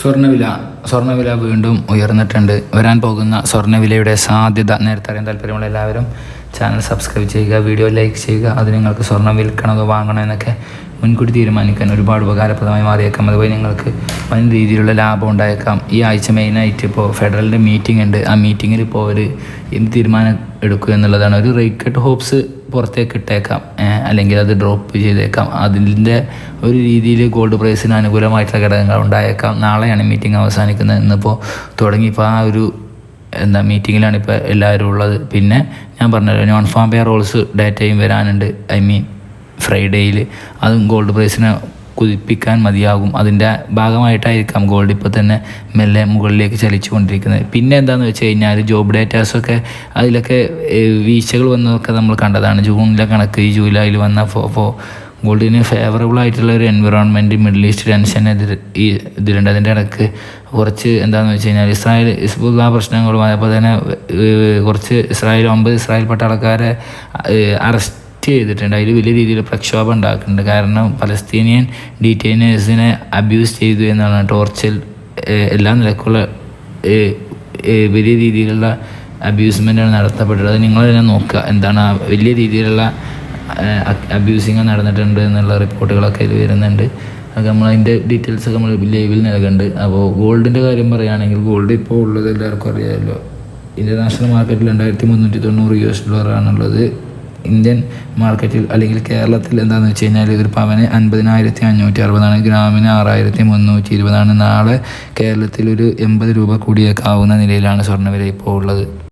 സ്വർണവില സ്വർണവില വീണ്ടും ഉയർന്നിട്ടുണ്ട്. വരാൻ പോകുന്ന സ്വർണവിലയുടെ സാധ്യത നേരത്തെ അറിയാൻ താല്പര്യമുള്ള എല്ലാവരും ചാനൽ സബ്സ്ക്രൈബ് ചെയ്യുക വീഡിയോ ലൈക്ക് ചെയ്യുക അത് നിങ്ങൾക്ക് സ്വർണം വിൽക്കണമോ വാങ്ങണോ എന്നൊക്കെ മുൻകൂട്ടി തീരുമാനിക്കാൻ ഒരുപാട് ഉപകാരപ്രദമായി മാറിയേക്കാം. അതുപോലെ നിങ്ങൾക്ക് വൻ രീതിയിലുള്ള ലാഭം ഉണ്ടായേക്കാം. ഈ ആഴ്ച മെയിനായിട്ട് ഇപ്പോൾ ഫെഡറലിന്റെ മീറ്റിംഗ് ഉണ്ട്. ആ മീറ്റിങ്ങിൽ ഇപ്പോൾ അവർ എന്ത് തീരുമാനം എടുക്കുക എന്നുള്ളതാണ്. ഒരു റേറ്റ് ഹോപ്സ് പുറത്തേക്ക് ഇട്ടേക്കാം അല്ലെങ്കിൽ അത് ഡ്രോപ്പ് ചെയ്തേക്കാം. അതിന്റെ ഒരു രീതിയിൽ ഗോൾഡ് പ്രൈസിന് അനുകൂലമായിട്ടുള്ള ഘടകങ്ങൾ ഉണ്ടായേക്കാം. നാളെയാണ് മീറ്റിംഗ് അവസാനിക്കുന്നത്. ഇന്നിപ്പോൾ തുടങ്ങിയപ്പോൾ ആ ഒരു എന്താ മീറ്റിങ്ങിലാണ് ഇപ്പോൾ എല്ലാവരും ഉള്ളത്. പിന്നെ ഞാൻ പറഞ്ഞല്ലോ നോൺ ഫാം പേ റോൾസ് ഡേറ്റയും വരാനുണ്ട്. ഐ മീൻ ഫ്രൈഡേയിൽ അതും ഗോൾഡ് പ്രൈസിനെ കുതിപ്പിക്കാൻ മതിയാകും. അതിന്റെ ഭാഗമായിട്ടായിരിക്കാം ഗോൾഡ് ഇപ്പോൾ തന്നെ മെല്ലെ മുകളിലേക്ക് ചലിച്ചു കൊണ്ടിരിക്കുന്നത് പിന്നെ എന്താണെന്ന് വെച്ച് കഴിഞ്ഞാൽ ജോബ് ഡേറ്റാസൊക്കെ അതിലൊക്കെ വീഴ്ചകൾ വന്നതൊക്കെ നമ്മൾ കണ്ടതാണ്. ജൂണിലെ കണക്ക് ഈ ജൂലൈയിൽ വന്ന ഫോ ഫോ ഗോൾഡിന് ഫേവറബിൾ ആയിട്ടുള്ള ഒരു എൻവിറോൺമെന്റ് മിഡിൽ ഈസ്റ്റ് ടെൻഷൻ എതിർ ഈ ഇതിലുണ്ട് അതിന്റെ ഇടയ്ക്ക് കുറച്ച് എന്താണെന്ന് വെച്ച് കഴിഞ്ഞാൽ ഇസ്രായേൽ ഇസ്ബുള്ള പ്രശ്നങ്ങളും അതേപോലെ തന്നെ കുറച്ച് ഇസ്രായേൽ ഒമ്പത് ഇസ്രായേൽ പട്ടാളക്കാരെ അറസ്റ്റ് ചെയ്തിട്ടുണ്ട്. അതിൽ വലിയ രീതിയിൽ പ്രക്ഷോഭം ഉണ്ടാക്കുന്നുണ്ട്. കാരണം പലസ്തീനിയൻ ഡീറ്റെയിനേഴ്സിനെ അബ്യൂസ് ചെയ്തു എന്നാണ് ടോർച്ചൽ ഏഹ്, എല്ലാ നിലക്കുള്ള വലിയ രീതിയിലുള്ള അബ്യൂസ്മെന്റാണ് നടത്തപ്പെട്ടത് അത് നിങ്ങൾ തന്നെ നോക്കുക. എന്താണ് വലിയ രീതിയിലുള്ള അബ്യൂസിങ് നടന്നിട്ടുണ്ട് എന്നുള്ള റിപ്പോർട്ടുകളൊക്കെ ഇതിൽ വരുന്നുണ്ട്. അത് നമ്മൾ അതിന്റെ ഡീറ്റെയിൽസ് ഒക്കെ നമ്മൾ ലൈവിൽ നൽകുന്നുണ്ട്. അപ്പോൾ ഗോൾഡിന്റെ കാര്യം പറയുകയാണെങ്കിൽ ഗോൾഡ് ഇപ്പോൾ ഉള്ളത് എല്ലാവർക്കും അറിയാമല്ലോ. ഇന്റർനാഷണൽ മാർക്കറ്റിൽ രണ്ടായിരത്തി മുന്നൂറ്റി തൊണ്ണൂറ് യു എസ് ഡോളറാണുള്ളത്. ഇന്ത്യൻ മാർക്കറ്റിൽ അല്ലെങ്കിൽ കേരളത്തിൽ എന്താണെന്ന് വെച്ച് കഴിഞ്ഞാൽ ഒരു പവന് അൻപതിനായിരത്തി അഞ്ഞൂറ്റി അറുപതാണ് ഗ്രാമിന് ആറായിരത്തി മുന്നൂറ്റി ഇരുപതാണ് നാളെ കേരളത്തിൽ ഒരു എൺപത് രൂപ കൂടിയേക്കാവുന്ന നിലയിലാണ് സ്വർണവില ഇപ്പോൾ ഉള്ളത്.